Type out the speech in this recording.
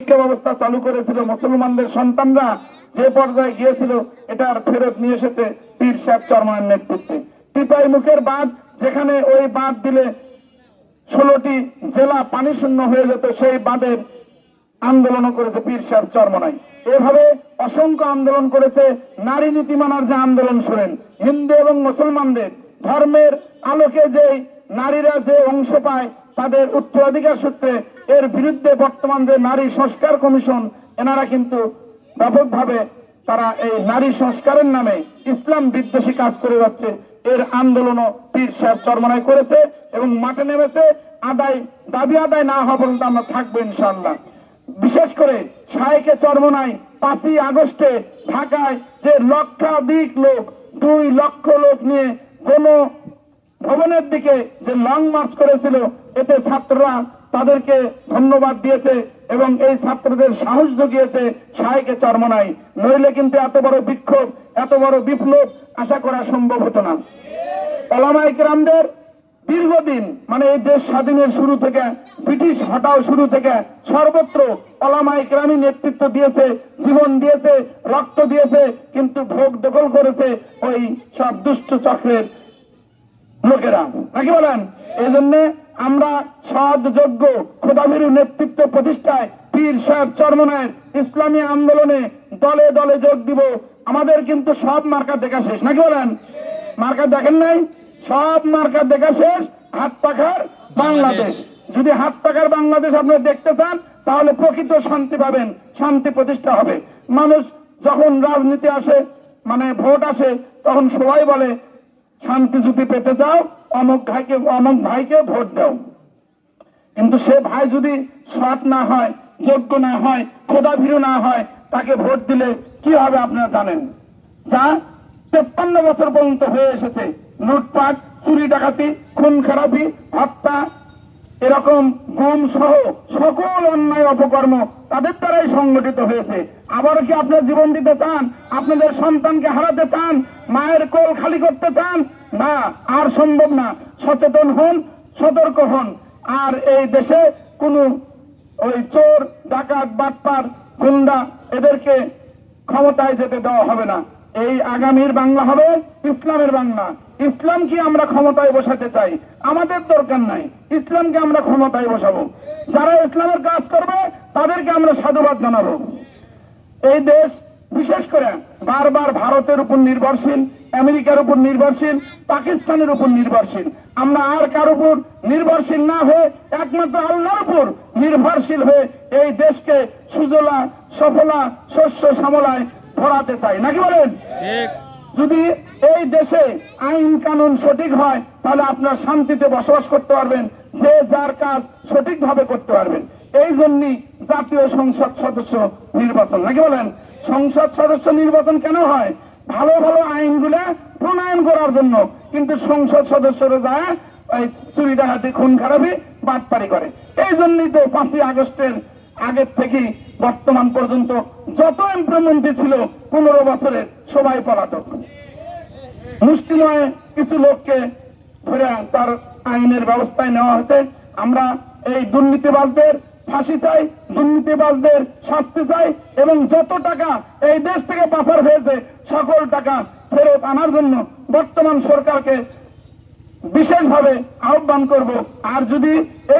শিক্ষা ব্যবস্থা চালু করেছিল মুসলমানদের সন্তানরা, যে পর্যায়ে গিয়েছিল এটার ফেরত নিয়ে এসেছে পীর সাহেব চরমানের নেতৃত্বে। টিপাই মুখের বাঁধ, যেখানে ওই বাঁধ দিলে ষোলোটি জেলা পানি শূন্য হয়ে যেত, সেই বাঁধের আন্দোলনও করেছে পীর সাহেব চরমনাই এভাবে অসংখ্য আন্দোলন করেছে, নারী নীতি মানার যে আন্দোলন শোনেন, হিন্দু এবং মুসলমানদের ধর্মের আলোকে যে নারীরা যে অংশ পায় তাদের উত্তরাধিকার সূত্রে এর বিরুদ্ধে বর্তমান যে নারী সংস্কার কমিশন, এনারা কিন্তু ব্যাপকভাবে তারা এই নারী সংস্কারের নামে ইসলাম বিদ্বেষী কাজ করে যাচ্ছে। এর আন্দোলনও পীর সাহেব চরমনাই করেছে এবং মাঠে নেমেছে। আদায়, দাবি আদায় না হওয়া পর্যন্ত আমরা থাকব ইনশাল্লাহ বিশেষ করে সাইকে চরমনাই পাঁচই আগস্টে ঢাকায় যে লক্ষাধিক লোক, দুই লক্ষ লোক নিয়ে কোন ভবনের দিকে যে লং মার্চ করেছিল এতে ছাত্ররা তাদেরকে ধন্যবাদ দিয়েছে এবং এই ছাত্রদের সাহস জুগিয়েছে সাইকে চরমনাই নইলে কিন্তু এত বড় বিক্ষোভ, এত বড় বিপ্লব আশা করা সম্ভব হতো না। ওলামাই কিরামদের দীর্ঘদিন মানে এই দেশ স্বাধীনের শুরু থেকে, ব্রিটিশ হটাও শুরু থেকে সর্বত্র ওলামাই কিরামি নেতৃত্ব দিয়েছে, জীবন দিয়েছে, রক্ত দিয়েছে, কিন্তু ভোগ দখল করেছে ওই সব দুষ্ট চক্রের লোকেরা। নাকি বলেন? এই জন্য আমরা সৎ যোগ্য নেতৃত্ব প্রতিষ্ঠায় পীর সাহেব চরমনায়ের ইসলামী আন্দোলনে দলে দলে যোগ দিব। আমাদের কিন্তু সব মার্কা দেখা শেষ। নাকি বলেন? মার্কা দেখেন নাই? সব মার্কা দেখা শেষ। হাত পাখার বাংলাদেশ। যদি হাত পাখার বাংলাদেশ আপনারা দেখতে চান তাহলে প্রকৃত শান্তি পাবেন। শান্তি প্রতিষ্ঠা হবে। মানুষ যখন রাজনীতি আসে মানে ভোট আসে তখন সবাই বলে শান্তি যদি পেতে চাও অমুক ভাইকে অমুক ভাইকে ভোট দাও। কিন্তু সে ভাই যদি সৎ না হয়, যোগ্য না হয় খোদাভীরু না হয়, তাকে ভোট দিলে কি হবে আপনারা জানেন? যা তেপ্পান্ন বছর পর্যন্ত হয়ে এসেছে। লুটপাট, চুরি ডাকাতি, খুন খারাপি হত্যা এরকম গুম সহ সকল অন্যায় অপকর্ম তাদের দ্বারাই সংগঠিত হয়েছে। আবারও কি আপনার জীবন দিতে চান? আপনাদের সন্তানকে হারাতে চান? মায়ের কোল খালি করতে চান? না, আর সম্ভব না। সচেতন হন, সতর্ক হন। আর এই দেশে কোনো ওই চোর, ডাকাত, বাটপার, গুন্ডা এদেরকে ক্ষমতায় যেতে দেওয়া হবে না। এই আগামীর বাংলা হবে ইসলামের বাংলা। ইসলাম কি আমরা ক্ষমতায় বসাতে চাই। আমাদের দরকার নাই। ইসলামকে আমরা ক্ষমতায় বসাবো। যারা ইসলামের কাজ করবে, তাদেরকে আমরা সাধুবাদ জানাব। এই দেশ, বিশেষ করে বারবার ভারতের উপর নির্ভরশীল, আমেরিকার উপর নির্ভরশীল, পাকিস্তানের উপর নির্ভরশীল। আমরা আর কার উপর নির্ভরশীল না হয়ে, একমাত্র আল্লাহর উপর নির্ভরশীল হয়ে এই দেশকে সুজলা, সফলা, শস্য, শ্যামলায় ভরাতে চাই। নাকি বলেন? যদি এই দেশে আইন কানুন সঠিক হয় তাহলে আপনার শান্তিতে বসবাস করতে পারবেন যে যার কাজ সঠিকভাবে করতে পারবেন। এই জন্যই জাতীয় সংসদ সদস্য নির্বাচন। নাকি বলেন? সংসদ সদস্য নির্বাচন কেন হয়? ভালো ভালো আইনগুলা প্রণয়ন করার জন্য। কিন্তু সংসদ সদস্যরা যায় চুরি ডাকাতি খুন খারাপি বাটপারি করে। এই জন্যই তো পাঁচই আগস্টের আগের থেকে বর্তমান পর্যন্ত যত এমপ্লয়মেন্টে ছিল পনেরো বছরের সবাই পলাতক। মুষ্টিময় কিছু লোককে ধরে তার আইনের ব্যবস্থায় নেওয়া হয়েছে। আমরা এই দুর্নীতিবাজদের ফাঁসি চাই, দুর্নীতিবাজদের শাস্তি চাই এবং যত টাকা এই দেশ থেকে পাচার হয়েছে, সকল টাকা ফেরত আনার জন্য বর্তমান সরকারকে বিশেষভাবে আহ্বান করব। আর যদি এই